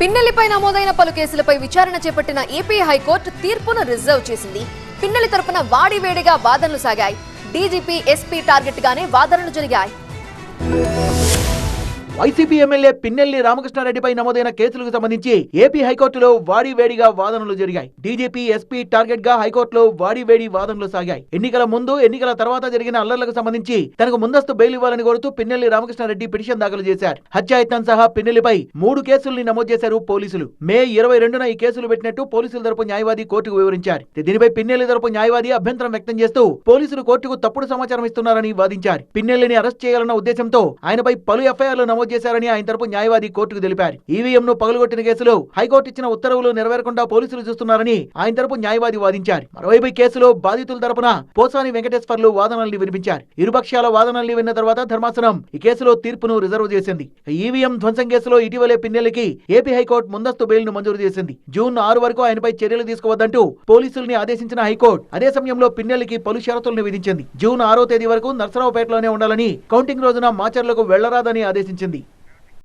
పిన్నెల్లిపై నమోదైన పలు కేసులపై విచారణ చేపట్టిన ఏపీ హైకోర్టు తీర్పును రిజర్వ్ చేసింది. పిన్నెల్లి తరపున వాడివేడిగా వాదనలు సాగాయి. డీజీపీ ఎస్పీ టార్గెట్ గానే వాదనలు జరిగాయి. వైసీపీ ఎమ్మెల్యే పిన్నెల్లి రామకృష్ణారెడ్డిపై నమోదైన కేసులకు సంబంధించి ఏపీ హైకోర్టులో వాడివేడిగా వాదనలు జరిగాయి. డీజీపీ ఎస్పీ టార్గెట్గా హైకోర్టులో వాడివేడి వాదనలు సాగాయి. ఎన్నికల ముందు ఎన్నికల తర్వాత జరిగిన అల్లర్లకు సంబంధించి తనకు ముందస్తు బెయిల్ ఇవ్వాలని కోరుతూ పిన్నెల్లి రామకృష్ణారెడ్డి పిటిషన్ దాఖలు చేశారు. హత్యాయత్నం సహా పిన్నెల్లిపై మూడు కేసుల్ని నమోదు చేశారు పోలీసులు. మే ఇరవై రెండున ఈ కేసులు పెట్టినట్టు పోలీసుల తరపు న్యాయవాది కోర్టుకు వివరించారు. దీనిపై పిన్నెల్లి తరపు న్యాయవాది అభ్యంతరం వ్యక్తం చేస్తూ పోలీసులు కోర్టుకు తప్పుడు సమాచారం ఇస్తున్నారని వాదించారు. పిన్నెల్లిని అరెస్ట్ చేయాలన్న ఉద్దేశంతో ఆయనపై పలు ఎఫ్ఐఆర్లు నమోదు చేశారని ఆయన తరపు న్యాయవాది కోర్టుకు తెలిపారు. ఈవీఎం ను పగలగొట్టిన కేసులో హైకోర్టు ఇచ్చిన ఉత్తర్వులు నెరవేరకుండా పోలీసులు చూస్తున్నారని ఆయన తరపు న్యాయవాది వాదించారు. మరోవైపు కేసులో బాధితుల తరపున పోసాని వెంకటేశ్వర్లు వాదనల్ని వినిపించారు. ఇరుపక్షాల వాదనల్ని విన్న తర్వాత ధర్మాసనం ఈ కేసులో తీర్పును రిజర్వ్ చేసింది. ఈవీఎం ధ్వంసం కేసులో ఇటీవలే పిన్నెలకి ఏపీ హైకోర్టు ముందస్తు బెయిల్ను మంజూరు చేసింది. జూన్ ఆరు వరకు ఆయనపై చర్యలు తీసుకోవద్దంటూ పోలీసుల్ని ఆదేశించిన హైకోర్టు అదే సమయంలో పిన్నెలకి పలు షరతులను విధించింది. జూన్ ఆరో తేదీ వరకు నర్సరావుపేటలోనే ఉండాలని కౌంటింగ్ రోజున మాచర్లకు వెళ్ళరాదని ఆదేశించింది.